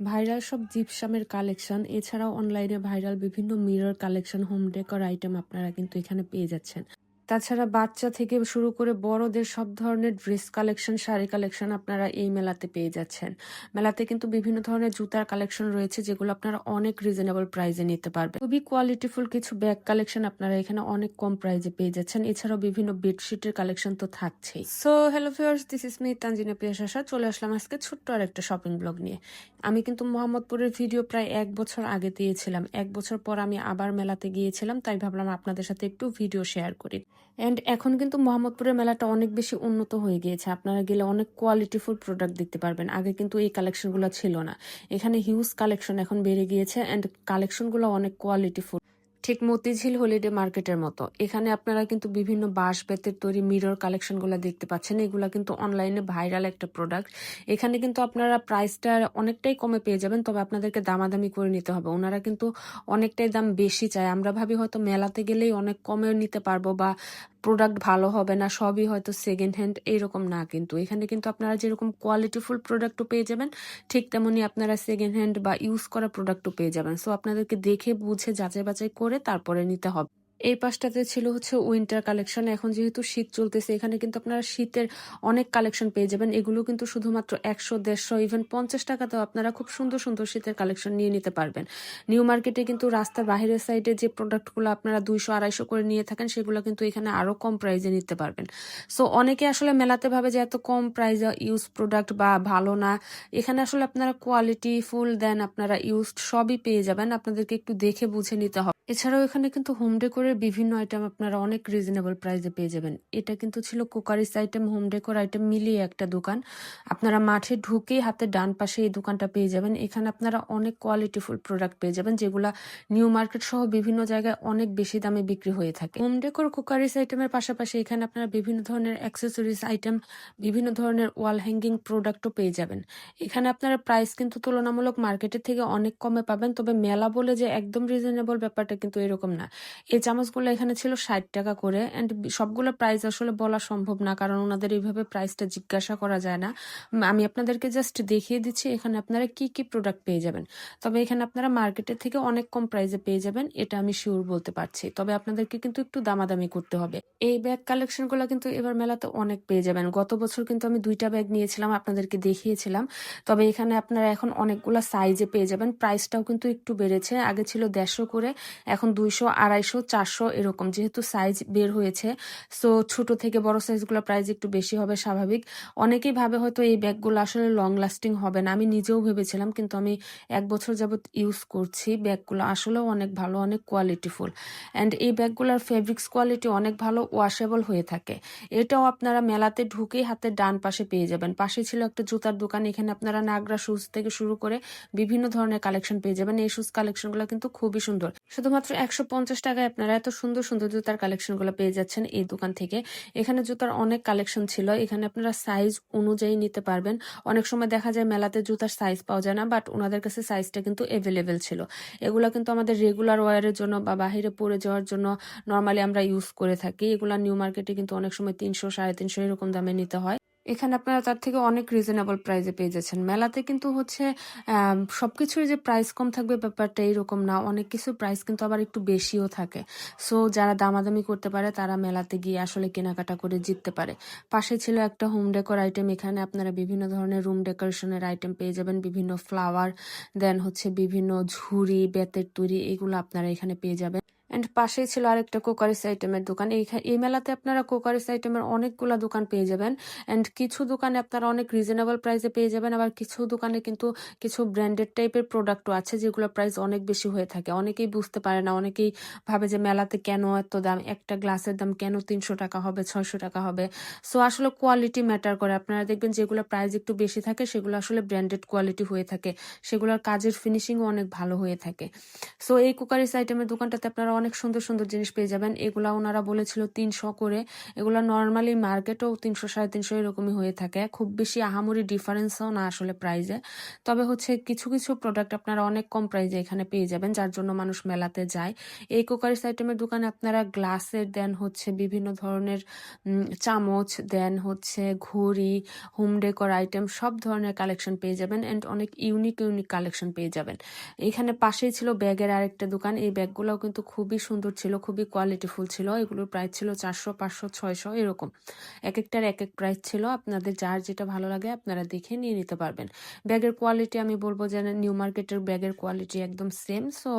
Viral সব জিপসামের collection. এছাড়াও অনলাইনে ভাইরাল বিভিন্ন mirror collection home decor item আপনারা কিন্তু এখানে পেয়ে যাচ্ছেন। তাছাড়া বাচ্চা থেকে শুরু করে বড়দের সব ধরনের ড্রেস কালেকশন শাড়ি কালেকশন আপনারা এই মেলাতে পেয়ে যাচ্ছেন। মেলাতে কিন্তু বিভিন্ন ধরনের জুতার কালেকশন রয়েছে যেগুলো আপনারা অনেক রিজনেবল প্রাইজে নিতে পারবেন। খুবই কোয়ালিটিফুল কিছু ব্যাগ কালেকশন আপনারা এখানে অনেক কম প্রাইজে পেয়ে যাচ্ছেন। এছাড়াও বিভিন্ন বেডশিটের কালেকশন তো থাকছেই। So hello viewers this is me Tanzina পিয়াশাসা চলে আসলাম আজকে ছোট্ট আর একটা শপিং ব্লগ নিয়ে। আমি কিন্তু মোহাম্মদপুরের ভিডিও প্রায় এক বছর আগে দিয়েছিলাম। এক বছর পর আমি আবার মেলাতে গিয়েছিলাম, তাই ভাবলাম আপনাদের সাথে একটু ভিডিও শেয়ার করি। অ্যান্ড এখন কিন্তু মোহাম্মদপুরের মেলাটা অনেক বেশি উন্নত হয়ে গিয়েছে। আপনারা গেলে অনেক কোয়ালিটিফুল প্রোডাক্ট দেখতে পারবেন। আগে কিন্তু এই কালেকশনগুলো ছিল না। এখানে হিউজ কালেকশন এখন বেড়ে গিয়েছে অ্যান্ড কালেকশনগুলো অনেক কোয়ালিটিফুল ঠিক মতিঝিল হলিডে মার্কেটের মতো। এখানে আপনারা কিন্তু বিভিন্ন বাঁশ বেতের তৈরি মিরর কালেকশনগুলো দেখতে পাচ্ছেন। এগুলো কিন্তু অনলাইনে ভাইরাল একটা প্রোডাক্ট এখানে কিন্তু আপনারা প্রাইসটা অনেকটাই কমে পেয়ে যাবেন, তবে আপনাদেরকে দামাদামি করে নিতে হবে। ওনারা কিন্তু অনেকটাই দাম বেশি চায়। আমরা ভাবি হয়তো মেলাতে গেলেই অনেক কমে নিতে পারব বা প্রোডাক্ট ভালো হবে না, সবই হয়তো সেকেন্ড হ্যান্ড এরকম না কিন্তু। এখানে কিন্তু আপনারা যেরকম কোয়ালিটিফুল প্রোডাক্টও পেয়ে যাবেন, ঠিক তেমনই আপনারা সেকেন্ড হ্যান্ড বা ইউজ করা প্রোডাক্টও পেয়ে যাবেন। সো আপনাদেরকে দেখে, বুঝে যাচাই বাছাই করে তারপরে নিতে হবে। এই পাশটাতে ছিল হচ্ছে উইন্টার কালেকশন এখন যেহেতু শীত চলতেছে, এখানে কিন্তু আপনারা শীতের অনেক কালেকশন পেয়ে যাবেন। এগুলো কিন্তু শুধুমাত্র একশো, দেড়শো ইভেন পঞ্চাশ টাকাতেও আপনারা খুব সুন্দর সুন্দর শীতের কালেকশন নিয়ে নিতে পারবেন। নিউ মার্কেটে কিন্তু রাস্তার বাহিরের সাইডে যে প্রোডাক্টগুলো আপনারা দুইশো, আড়াইশো করে নিয়ে থাকেন, সেগুলো কিন্তু এখানে আরও কম প্রাইজে নিতে পারবেন। সো অনেকে আসলে মেলাতে ভাবে যে এত কম প্রাইসে ইউজ প্রোডাক্ট বা ভালো না। এখানে আসলে আপনারা কোয়ালিটি ফুল দেন আপনারা ইউজড সবই পেয়ে যাবেন। আপনাদেরকে একটু দেখে বুঝে নিতে হবে। এছাড়াও এখানে কিন্তু হোম ডেকোরের বিভিন্ন আইটেম আপনারা অনেক রিজনেবল প্রাইসে পেয়ে যাবেন। এটা কিন্তু ছিল cookeries item home decor item মিলিয়ে একটা দোকান। আপনারা মাঠে ঢুকেই হাতে ডান পাশে এই দোকানটা পেয়ে যাবেন। এখানে আপনারা অনেক কোয়ালিটিফুল প্রোডাক্ট পেয়ে যাবেন, যেগুলা নিউ মার্কেট সহ বিভিন্ন জায়গায় অনেক বেশি দামে বিক্রি হয়ে থাকে। হোম ডেকোর কুকারিস আইটেমের পাশাপাশি এখানে আপনারা বিভিন্ন ধরনের অ্যাক্সেসরিজ আইটেম বিভিন্ন ধরনের ওয়াল হ্যাঙ্গিং প্রোডাক্টও পেয়ে যাবেন। এখানে আপনারা প্রাইস কিন্তু তুলনামূলক মার্কেটের থেকে অনেক কমে পাবেন, তবে মেলা বলে যে একদম রিজনেবল ব্যাপারটা কিন্তু এরকম না। এই চামচগুলো এখানে ছিল ষাট টাকা করে অ্যান্ড সবগুলো প্রাইস আসলে বলা সম্ভব না কারণ ওনাদের এইভাবে প্রাইসটা জিজ্ঞাসা করা যায় না। আমি আপনাদেরকে জাস্ট দেখিয়ে দিচ্ছি এখানে আপনারা কি কি প্রোডাক্ট পেয়ে যাবেন। তবে এখানে আপনারা মার্কেটের থেকে অনেক কম প্রাইসে পেয়ে যাবেন, এটা আমি শিওর বলতে পারছি। তবে আপনাদেরকে কিন্তু একটু দামাদামি করতে হবে। এই ব্যাগ কালেকশনগুলো কিন্তু এবার মেলাতে অনেক পেয়ে যাবেন। গত বছর কিন্তু আমি দুইটা ব্যাগ নিয়েছিলাম, আপনাদেরকে দেখিয়েছিলাম। তবে এখানে আপনারা এখন অনেকগুলো সাইজে পেয়ে যাবেন। প্রাইসটাও কিন্তু একটু বেড়েছে, আগে ছিল দেড়শো করে এখন দুইশো, আড়াইশো, চারশো এরকম। যেহেতু সাইজ বের হয়েছে সো ছোট থেকে বড় সাইজগুলো প্রাইস একটু বেশি হবে স্বাভাবিক। অনেকেই ভাবে হয়তো এই ব্যাগগুলো আসলে লং লাস্টিং হবে না। আমি নিজেও ভেবেছিলাম, কিন্তু আমি এক বছর যাবত ইউজ করছি। ব্যাগগুলো আসলেও অনেক ভালো, অনেক কোয়ালিটিফুল অ্যান্ড এই ব্যাগগুলোর ফেব্রিক্স কোয়ালিটি অনেক ভালো ওয়াশেবল হয়ে থাকে। এটাও আপনারা মেলাতে ঢুকেই হাতের ডান পাশে পেয়ে যাবেন। পাশে ছিল একটা জুতার দোকান, এখানে আপনারা নাগরা শুজ থেকে শুরু করে বিভিন্ন ধরনের কালেকশন পেয়ে যাবেন। এই শুজ কালেকশনগুলো কিন্তু খুবই সুন্দর। শুধুমাত্র একশো পঞ্চাশ টাকায় আপনারা এত সুন্দর সুন্দর জুতার কালেকশনগুলো পেয়ে যাচ্ছেন এই দোকান থেকে। এখানে জুতার অনেক কালেকশন ছিল। এখানে আপনারা সাইজ অনুযায়ী নিতে পারবেন। অনেক সময় দেখা যায় মেলাতে জুতার সাইজ পাওয়া যায় না বাট ওনাদের কাছে সাইজটা কিন্তু অ্যাভেলেবেল ছিল। এগুলো কিন্তু আমাদের রেগুলার ওয়ারের জন্য বা বাহিরে পরে যাওয়ার জন্য নর্মালি আমরা ইউজ করে থাকি। এগুলা নিউ মার্কেটে কিন্তু অনেক সময় তিনশো, সাড়ে তিনশো এরকম দামে নিতে হয়। এখানে আপনারা তার থেকে অনেক রিজনেবল প্রাইসে পেয়ে যাচ্ছেন। মেলাতে কিন্তু হচ্ছে আম, সবকিছুর যে প্রাইস কম থাকবে ব্যাপারটা এইরকম না। অনেক কিছু প্রাইস কিন্তু আবার একটু বেশিও থাকে। সো যারা দামাদামি করতে পারে তারা মেলাতে গিয়ে আসলে কেনাকাটা করে জিততে পারে। পাশে ছিল একটা হোম ডেকোর আইটেম এখানে আপনারা বিভিন্ন ধরনের রুম ডেকোরেশনের আইটেম পেয়ে যাবেন। বিভিন্ন ফ্লাওয়ার দেন হচ্ছে বিভিন্ন ঝুড়ি বেতের তৈরি এগুলো আপনারা এখানে পেয়ে যাবেন। এন্ড পাশেই ছিল আরেকটা কোকারিস আইটেমের দোকান। এই মেলাতে আপনারা কোকারিস আইটেমের অনেকগুলা দোকান পেয়ে যাবেন। অ্যান্ড কিছু দোকানে আপনারা অনেক রিজনেবল প্রাইসে পেয়ে যাবেন। আবার কিছু দোকানে কিন্তু কিছু ব্র্যান্ডেড টাইপের প্রোডাক্টও আছে, যেগুলো প্রাইস অনেক বেশি হয়ে থাকে। অনেকেই বুঝতে পারে না, অনেকেই ভাবে যে মেলাতে কেন এত দাম, একটা গ্লাসের দাম কেন তিনশো টাকা হবে, ছয়শো টাকা হবে? সো আসলে কোয়ালিটি ম্যাটার করে। আপনারা দেখবেন যেগুলো প্রাইস একটু বেশি থাকে, সেগুলো আসলে ব্র্যান্ডেড কোয়ালিটি হয়ে থাকে। সেগুলোর কাজের ফিনিশিংও অনেক ভালো হয়ে থাকে। সো এই কুকারিস আইটেমের দোকানটাতে আপনারা অনেক সুন্দর সুন্দর জিনিস পেয়ে যাবেন। এগুলা ওনারা বলেছিল তিনশো করে। এগুলা নর্মালি মার্কেটেও তিনশো, সাড়ে তিনশো এরকমই হয়ে থাকে। খুব বেশি আহামরি ডিফারেন্সও না আসলে প্রাইজে তবে হচ্ছে কিছু কিছু প্রোডাক্ট আপনারা অনেক কম প্রাইজে এখানে পেয়ে যাবেন, যার জন্য মানুষ মেলাতে যায়। এই কোকারিস আইটেমের দোকানে আপনারা গ্লাসের দেন হচ্ছে বিভিন্ন ধরনের চামচ, দেন হচ্ছে ঘড়ি হোম ডেকোর আইটেম সব ধরনের কালেকশন পেয়ে যাবেন অ্যান্ড অনেক ইউনিক ইউনিক কালেকশন পেয়ে যাবেন। এখানে পাশেই ছিল ব্যাগের আরেকটা দোকান। এই ব্যাগগুলোও কিন্তু খুবই সুন্দর ছিল, খুবই কোয়ালিটিফুল ছিল। এগুলোর প্রাইস ছিল চারশো, পাঁচশো, ছয়শো, এরকম। এক একটার এক এক প্রাইস ছিল। আপনাদের যার যেটা ভালো লাগে আপনারা দেখে নিয়ে নিতে পারবেন। ব্যাগের কোয়ালিটি আমি বলব যে নিউ মার্কেটের ব্যাগের কোয়ালিটি একদম সেম সো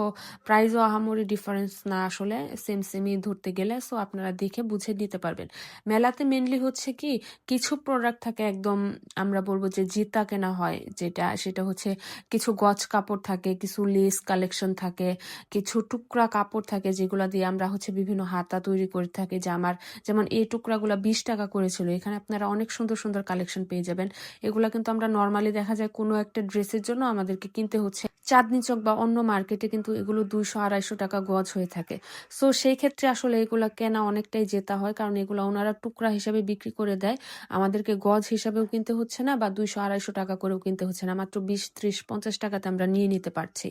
প্রাইসও আহামরি ডিফারেন্স না আসলে সেম সেমই ধরতে গেলে সো আপনারা দেখে বুঝে নিতে পারবেন। মেলাতে মেনলি হচ্ছে কি, কিছু প্রোডাক্ট থাকে একদম আমরা বলব যে জিতা কেনা হয়, যেটা, সেটা হচ্ছে কিছু গছ কাপড় থাকে, কিছু লেস কালেকশন থাকে, কিছু টুকরা কাপড় থাকে যেগুলো দিয়ে আমরা হচ্ছে বিভিন্ন হাতা তৈরি করে থাকি জামার যেমন এই টুকরাগুলো বিশ টাকা করেছিল, এখানে আপনারা অনেক সুন্দর সুন্দর কালেকশন পেয়ে যাবেন। এগুলো কিন্তু আমরা নর্মালি দেখা যায় কোনো একটা ড্রেসের জন্য আমাদেরকে কিনতে হচ্ছে। চাঁদনি চক বা অন্য মার্কেটে কিন্তু এগুলো দুইশো, আড়াইশো টাকা গজ হয়ে থাকে। সো সেই ক্ষেত্রে আসলে এগুলো কেনা অনেকটাই জেতা হয়, কারণ এগুলো ওনারা টুকরা হিসাবে বিক্রি করে দেয়। আমাদেরকে গজ হিসাবেও কিনতে হচ্ছে না বা দুইশো, আড়াইশো টাকা করেও কিনতে হচ্ছে না। মাত্র বিশ, ত্রিশ, পঞ্চাশ টাকাতে আমরা নিয়ে নিতে পারছি।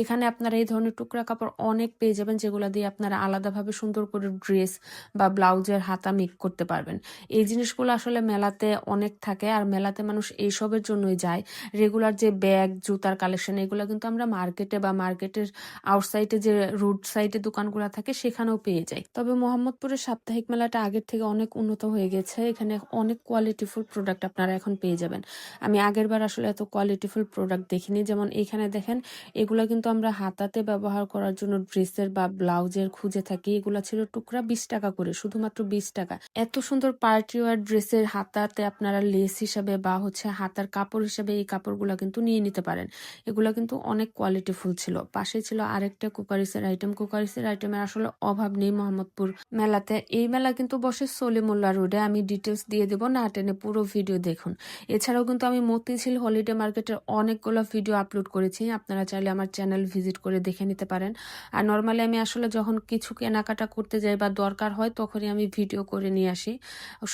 এখানে আপনারা এই ধরনের টুকরা কাপড় অনেক পেয়ে যাবেন, যেগুলো দিয়ে আপনারা আলাদাভাবে সুন্দর করে ড্রেস বা ব্লাউজের হাতা মেক করতে পারবেন। এই জিনিসগুলো আসলে মেলাতে অনেক থাকে, আর মেলাতে মানুষ এইসবের জন্যই যায়। রেগুলার যে ব্যাগ, জুতার কালেকশন, এগুলো কিন্তু আমরা মার্কেটে বা মার্কেটের আউটসাইডে যে রোড সাইডে দোকানগুলো থাকে, সেখানেও পেয়ে যাই। তবে মোহাম্মদপুরের সাপ্তাহিক মেলাটা আগের থেকে অনেক উন্নত হয়ে গেছে। এখানে অনেক কোয়ালিটিফুল প্রোডাক্ট আপনারা এখন পেয়ে যাবেন। আমি আগের বার আসলে এত কোয়ালিটিফুল প্রোডাক্ট দেখিনি। যেমন এখানে দেখেন, এগুলা কিন্তু আমরা হাতাতে ব্যবহার করার জন্য ড্রেসের বা ব্লাউজের খুঁজে থাকি। এগুলা ছিল টুকরা বিশ টাকা করে, শুধুমাত্র বিশ টাকা। এত সুন্দর পার্টি ওয়ার ড্রেসের হাতাতে আপনারা লেস হিসাবে বা হচ্ছে হাতার কাপড় হিসাবে এই কাপড়গুলো কিন্তু নিয়ে নিতে পারেন। এগুলো কিন্তু অনেক কোয়ালিটিফুল ছিল। পাশে ছিল আরেকটা কুকারিসের আইটেম কুকারিসের আইটেমের আসলে অভাব নেই মোহাম্মদপুর মেলাতে। এই মেলা কিন্তু বসে সলিমুল্লা রোডে আমি ডিটেলস দিয়ে দেবো, না টেনে পুরো ভিডিও দেখুন। এছাড়াও কিন্তু আমি মতিঝিল হলিডে মার্কেটের অনেকগুলো ভিডিও আপলোড করেছি। আপনারা চাইলে আমার চ্যানেল ভিজিট করে দেখে নিতে পারেন। আর নর্মালি আমি আসলে যখন কিছু কেনাকাটা করতে যাই বা দরকার হয়, তখনই আমি ভিডিও করে নিয়ে আসি।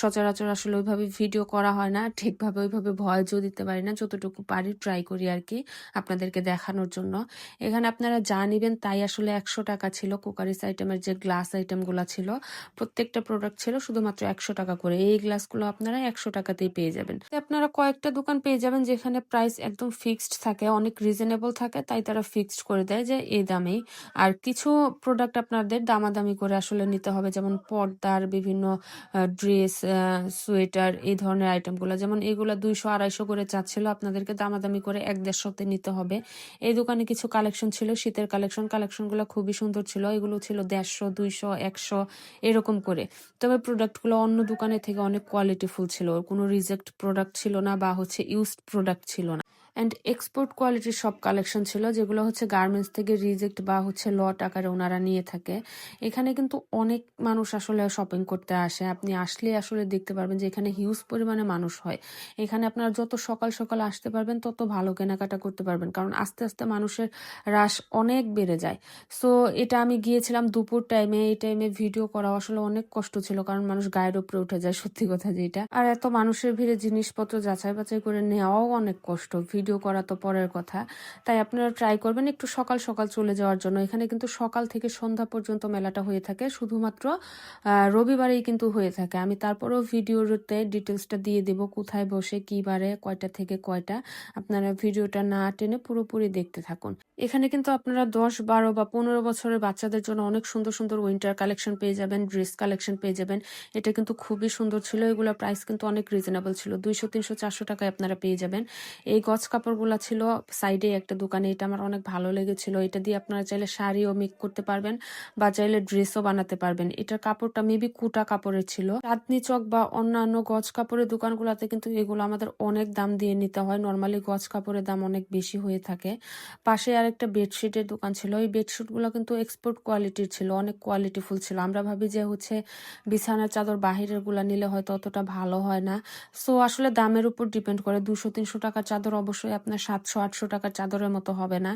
সচরাচর আসলে ওইভাবে ভিডিও করা হয় না। ঠিকভাবে ওইভাবে ভয়েসও দিতে পারি না। যতটুকু পারি ট্রাই করি আর কি আপনাদেরকে দেখানোর জন্য। এখানে আপনারা যা নিবেন তাই আসলে একশো টাকা ছিল। কুকারিস আইটেমের যে গ্লাস আইটেমগুলো ছিল, প্রত্যেকটা প্রোডাক্ট ছিল শুধুমাত্র একশো টাকা করে। এই গ্লাসগুলো আপনারা একশো টাকাতেই পেয়ে যাবেন। আপনারা কয়েকটা দোকান পেয়ে যাবেন যেখানে প্রাইস একদম ফিক্সড থাকে, অনেক রিজনেবল থাকে, তাই তারা ফিক্সড করে দেয় যে এই দামেই। আর কিছু প্রোডাক্ট আপনাদের দামাদামি করে আসলে নিতে হবে, যেমন পর্দার বিভিন্ন ড্রেস সোয়েটার এই ধরনের আইটেমগুলো যেমন এগুলো দুইশো আড়াইশো করে চাচ্ছিল, আপনাদেরকে দামাদামি করে এক দেড়শোতে নিতে হবে। এই দোকানে কিছু কালেকশন ছিল, শীতের কালেকশন কালেকশনগুলো খুবই সুন্দর ছিল। এগুলো ছিল দেড়শো, দুইশো, একশো, এরকম করে। তবে প্রোডাক্টগুলো অন্য দোকানে থেকে অনেক কোয়ালিটিফুল ছিল। কোনো রিজেক্ট প্রোডাক্ট ছিল না বা হচ্ছে ইউজড প্রোডাক্ট ছিল না। অ্যান্ড এক্সপোর্ট কোয়ালিটির সব কালেকশন ছিল, যেগুলো হচ্ছে গার্মেন্টস থেকে রিজেক্ট বা হচ্ছে লট আকারে ওনারা নিয়ে থাকে। এখানে কিন্তু অনেক মানুষ আসলে শপিং করতে আসে। আপনি আসলে আসলে দেখতে পারবেন যে এখানে হিউজ পরিমাণে মানুষ হয়। এখানে আপনারা যত সকাল সকাল আসতে পারবেন, তত ভালো কেনাকাটা করতে পারবেন। কারণ আস্তে আস্তে মানুষের রাশ অনেক বেড়ে যায়। সো এটা আমি গিয়েছিলাম দুপুর টাইমে এই টাইমে ভিডিও করা আসলে অনেক কষ্ট ছিল, কারণ মানুষ গায়ের উপরে উঠে যায়, সত্যি কথা যেটা আর এত মানুষের ভিড়ে জিনিসপত্র যাচাই বাছাই করে নেওয়াও অনেক কষ্ট। ভিডিও করা তো পরের কথা। তাই আপনারা ট্রাই করবেন একটু সকাল সকাল চলে যাওয়ার জন্য। এখানে কিন্তু সকাল থেকে সন্ধ্যা পর্যন্ত মেলাটা হয়ে থাকে। শুধুমাত্র রবিবারেই কিন্তু হয়ে থাকে। আমি তারপরেও ভিডিওতে ডিটেলসটা দিয়ে দেব, কোথায় বসে, কী বারে, কয়টা থেকে কয়টা। আপনারা ভিডিওটা না টেনে পুরোপুরি দেখতে থাকুন। এখানে কিন্তু আপনারা দশ, বারো বা পনেরো বছরের বাচ্চাদের জন্য অনেক সুন্দর সুন্দর উইন্টার কালেকশন পেয়ে যাবেন ড্রেস কালেকশন পেয়ে যাবেন। এটা কিন্তু খুবই সুন্দর ছিল, এগুলোর প্রাইস কিন্তু অনেক রিজনেবল ছিল। দুইশো, তিনশো, চারশো টাকায় আপনারা পেয়ে যাবেন। এই গজ কাপড়গুলো ছিল সাইডে একটা দোকানে, এটা আমার অনেক ভালো লেগেছিল। এটা দিয়ে আপনারা চাইলে শাড়িও মেক করতে পারবেন বা চাইলে ড্রেসও বানাতে পারবেন। এটার কাপড়টা মেবি কুটা কাপড়ের ছিল। চাঁদনি চক বা অন্যান্য গজ কাপড়ের দোকানগুলোতে কিন্তু এগুলো আমাদের অনেক দাম দিয়ে নিতে হয়। নর্মালি গজ কাপড়ের দাম অনেক বেশি হয়ে থাকে। পাশে আর আরেকটা বেডশিটের দোকান ছিল। এই বেডশিটগুলো কিন্তু এক্সপোর্ট কোয়ালিটির ছিল। অনেক কোয়ালিটিফুল ছিল। আমরা ভাবি যে হচ্ছে বিছানার চাদর বাহিরেরগুলা নিলে হয়তো অতটা ভালো হয় না। সো আসলে দামের উপর ডিপেন্ড করে। দুশো, তিনশো টাকার চাদর অবশ্যই আপনার সাতশো, আটশো টাকার চাদরের মতো হবে না।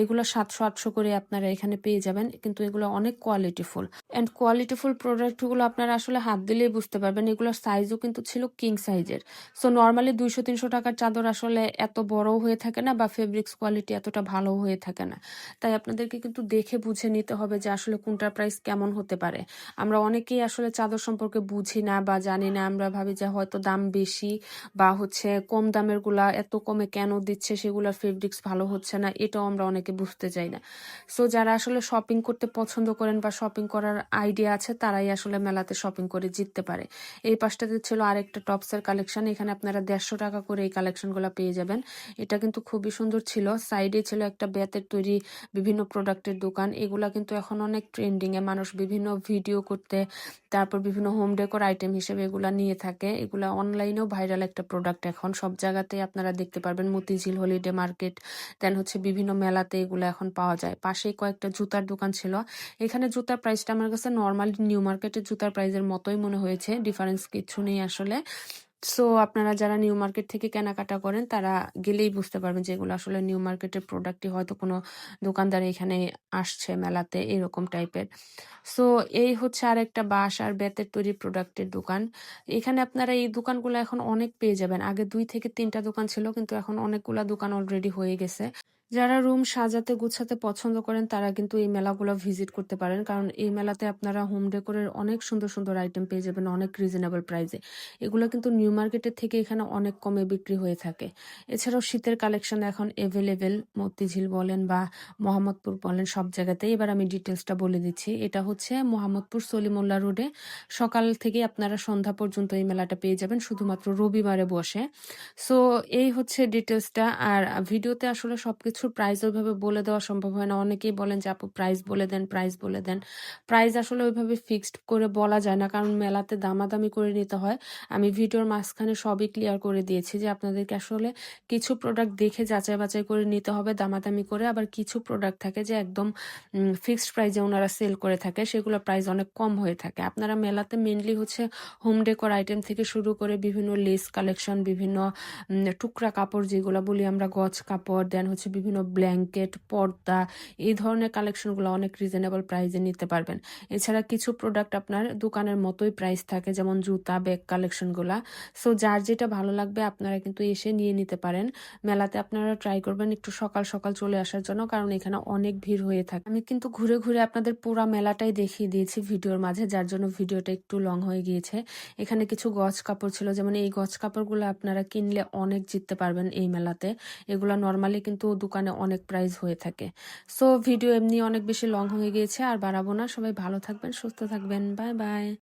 এগুলো সাতশো, আটশো করে আপনারা এখানে পেয়ে যাবেন। কিন্তু এগুলো অনেক কোয়ালিটিফুল। অ্যান্ড কোয়ালিটিফুল প্রোডাক্টগুলো আপনারা আসলে হাত দিলেই বুঝতে পারবেন। এগুলোর সাইজও কিন্তু ছিল কিং সাইজের। সো নর্মালি দুইশো, তিনশো টাকার চাদর আসলে এত বড় হয়ে থাকে না বা ফেব্রিক্স কোয়ালিটি এতটা ভালো হয়ে থাকে না। তাই আপনাদেরকে কিন্তু দেখে বুঝে নিতে হবে যে আসলে কোনটার প্রাইস কেমন হতে পারে। আমরা অনেকেই আসলে চাদর সম্পর্কে বুঝি না বা জানি না। আমরা ভাবি যে হয়তো দাম বেশি বা হচ্ছে কম দামেরগুলা এত কমে কেন দিচ্ছে, সেগুলোর ফেব্রিক্স ভালো হচ্ছে না। এটাও আমরা অনেকে বুঝতে চাই না। সো যারা আসলে শপিং করতে পছন্দ করেন বা শপিং করার আইডিয়া আছে, তারাই আসলে মেলাতে শপিং করে জিততে পারে। এই পাশটাতে ছিল আরেকটা টপসের কালেকশন। এখানে আপনারা ১৫০ টাকা করে এই কালেকশনগুলা পেয়ে যাবেন। এটা কিন্তু খুবই সুন্দর ছিল। সাইডে ছিল একটা বেতের তৈরি বিভিন্ন প্রোডাক্টের দোকান। এগুলা কিন্তু এখন অনেক ট্রেন্ডিং এ মানুষ বিভিন্ন ভিডিও করতে, তারপর বিভিন্ন হোম ডেকোর আইটেম হিসেবে এগুলা নিয়ে থাকে। এগুলা অনলাইনেও ভাইরাল একটা প্রোডাক্ট এখন। সব জায়গাতেই আপনারা দেখতে পারবেন। মতিঝিল হলিডে মার্কেট দেন হচ্ছে বিভিন্ন মেলাতে এগুলো এখন পাওয়া যায়। পাশেই কয়েকটা জুতার দোকান ছিল। এখানে জুতার প্রাইসটা আমার কাছে নরমাল নিউ মার্কেটের জুতার প্রাইসের মতোই মনে হয়েছে। ডিফারেন্স কিছু নেই আসলে। সো আপনারা যারা নিউ মার্কেট থেকে কেনাকাটা করেন, তারা গেলেই বুঝতে পারবেন যে এগুলো আসলে নিউ মার্কেটের প্রোডাক্টই হয়তো কোনো দোকানদার এখানে আসছে মেলাতে, এরকম টাইপের। সো এই হচ্ছে আরেকটা বাঁশ আর বেতের তৈরি প্রোডাক্টের দোকান। এখানে আপনারা এই দোকানগুলো এখন অনেক পেয়ে যাবেন। আগে দুই থেকে তিনটা দোকান ছিল, কিন্তু এখন অনেকগুলা দোকান অলরেডি হয়ে গেছে। যারা রুম সাজাতে গুছাতে পছন্দ করেন তারা কিন্তু এই মেলাগুলো ভিজিট করতে পারেন। কারণ এই মেলাতে আপনারা হোম ডেকোরের অনেক সুন্দর, সুন্দর আইটেম পেয়ে যাবেন অনেক রিজনেবল প্রাইসে। এগুলো কিন্তু নিউ মার্কেটের থেকে এখানে অনেক কমে বিক্রি হয়ে থাকে। এছাড়াও শীতের কালেকশন এখন এভেলেবেল মতিঝিল বলেন বা মোহাম্মদপুর বলেন সব জায়গাতেই। এবার আমি ডিটেলসটা বলে দিচ্ছি। এটা হচ্ছে মোহাম্মদপুর সলিমুল্লাহ রোডে সকাল থেকে আপনারা সন্ধ্যা পর্যন্ত এই মেলাটা পেয়ে যাবেন শুধুমাত্র রবিবারে বসে। সো এই হচ্ছে ডিটেলসটা আর ভিডিওতে আসলে সবকিছুর প্রাইস ওইভাবে বলে দেওয়া সম্ভব হয় না। অনেকেই বলেন যে আপু প্রাইস বলে দেন, প্রাইস বলে দেন। প্রাইস আসলে ওইভাবে ফিক্সড করে বলা যায় না। কারণ মেলাতে দামাদামি করে নিতে হয়। আমি ভিডিওর মাঝখানে সবই ক্লিয়ার করে দিয়েছি যে আপনাদেরকে আসলে কিছু প্রোডাক্ট দেখে যাচাই বাছাই করে নিতে হবে দামাদামি করে। আবার কিছু প্রোডাক্ট থাকে যে একদম ফিক্সড প্রাইসে ওনারা সেল করে থাকে। সেগুলোর প্রাইস অনেক কম হয়ে থাকে। আপনারা মেলাতে মেনলি হচ্ছে হোম ডেকোর আইটেম থেকে শুরু করে বিভিন্ন লেস কালেকশন, বিভিন্ন টুকরা কাপড় যেগুলো বলি আমরা গজ কাপড়, দেন হচ্ছে বিভিন্ন ব্ল্যাঙ্কেট, পর্দা এই ধরনের কালেকশনগুলো অনেক রিজনেবল প্রাইসে নিতে পারবেন। এছাড়া কিছু প্রোডাক্ট আপনার দোকানের মতোই প্রাইস থাকে যেমন জুতা, ব্যাগ কালেকশনগুলা। সো যার যেটা ভালো লাগবে আপনারা কিন্তু এসে নিয়ে নিতে পারেন। মেলাতে আপনারা ট্রাই করবেন একটু সকাল, সকাল চলে আসার জন্য কারণ এখানে অনেক ভিড় হয়ে থাকে। আমি কিন্তু ঘুরে, ঘুরে আপনাদের পুরা মেলাটাই দেখিয়ে দিয়েছি ভিডিওর মাঝে যার জন্য ভিডিওটা একটু লং হয়ে গিয়েছে। এখানে কিছু গজ কাপড় ছিল যেমন এই গজ কাপড়গুলো আপনারা কিনলে অনেক জিততে পারবেন এই মেলাতে। এগুলা নর্মালি কিন্তু দোকানে অনেক প্রাইস হয়ে থাকে। সো ভিডিও এমনি অনেক বেশি লং হয়ে গিয়েছে আর বাড়াবো না। সবাই ভালো থাকবেন, সুস্থ থাকবেন। Bye, bye.